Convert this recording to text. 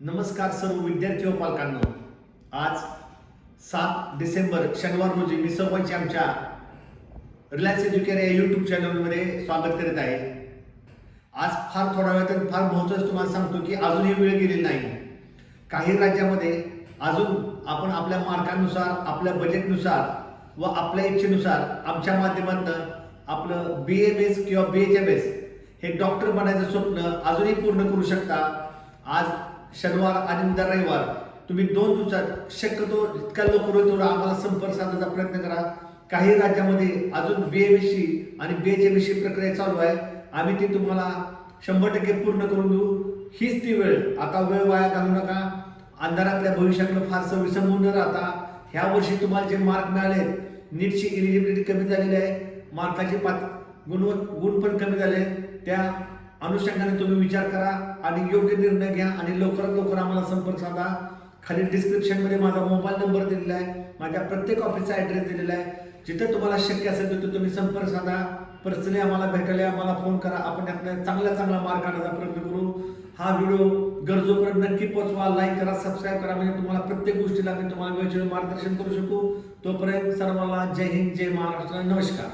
नमस्कार सर्व विद्यार्थी व पालकांनो. आज सात डिसेंबर शनिवार रोजी मी सर्वांची आमच्या रिलायन्स एज्युकेअर या यूट्यूब चॅनलमध्ये स्वागत करीत आहे. आज फार थोडा वेळ तर फार महत्त्वाचं तुम्हाला सांगतो की अजूनही वेळ गेली नाही. काही राज्यामध्ये अजून आपण आपल्या मार्कानुसार आपल्या बजेटनुसार व आपल्या इच्छेनुसार आमच्या माध्यमातून आपलं बी एम एस किंवा बी एच एम एस हे डॉक्टर बनायचं स्वप्न अजूनही पूर्ण करू शकता. आज शनिवार आणि उद्या रविवार. तुम्ही दोन दिवसात शक्यतो जितक्या लवकर होईल तेवढा आम्हाला संपर्क साधण्याचा प्रयत्न करा. काही राज्यामध्ये अजून बी एम आणि बी एच एम एसची प्रक्रिया चालू आहे. आम्ही ती तुम्हाला शंभर टक्के पूर्ण करून देऊ. हीच ती वेळ. आता वेळ वाया घालू नका. अंधारातल्या भविष्याकडे फारसं विसंबून न राहता ह्या वर्षी तुम्हाला जे मार्क मिळाले नीटची इलिजिबिलिटी कमी झालेली आहे. मार्काची पात गुण गुण पण कमी झाले. त्या अनुषंगाने तुम्ही विचार करा आणि योग्य निर्णय घ्या आणि लवकरात लवकर आम्हाला संपर्क साधा. खाली डिस्क्रिप्शनमध्ये माझा मोबाईल नंबर दिलेला आहे. माझ्या प्रत्येक ऑफिसचा ॲड्रेस दिलेला आहे. जिथे तुम्हाला शक्य असेल तिथे तुम्ही संपर्क साधा. पर्सनली आम्हाला भेटायला आम्हाला फोन करा. आपण आपल्या चांगला चांगला मार्ग काढायचा प्रयत्न करू. हा व्हिडिओ गरजोपर्यंत नक्की पोहोचवा. लाईक करा सबस्क्राईब करा. म्हणजे तुम्हाला प्रत्येक गोष्टीला मी तुम्हाला वेळचे मार्गदर्शन करू शकू. तोपर्यंत सर्वांना जय हिंद जय महाराष्ट्र. नमस्कार.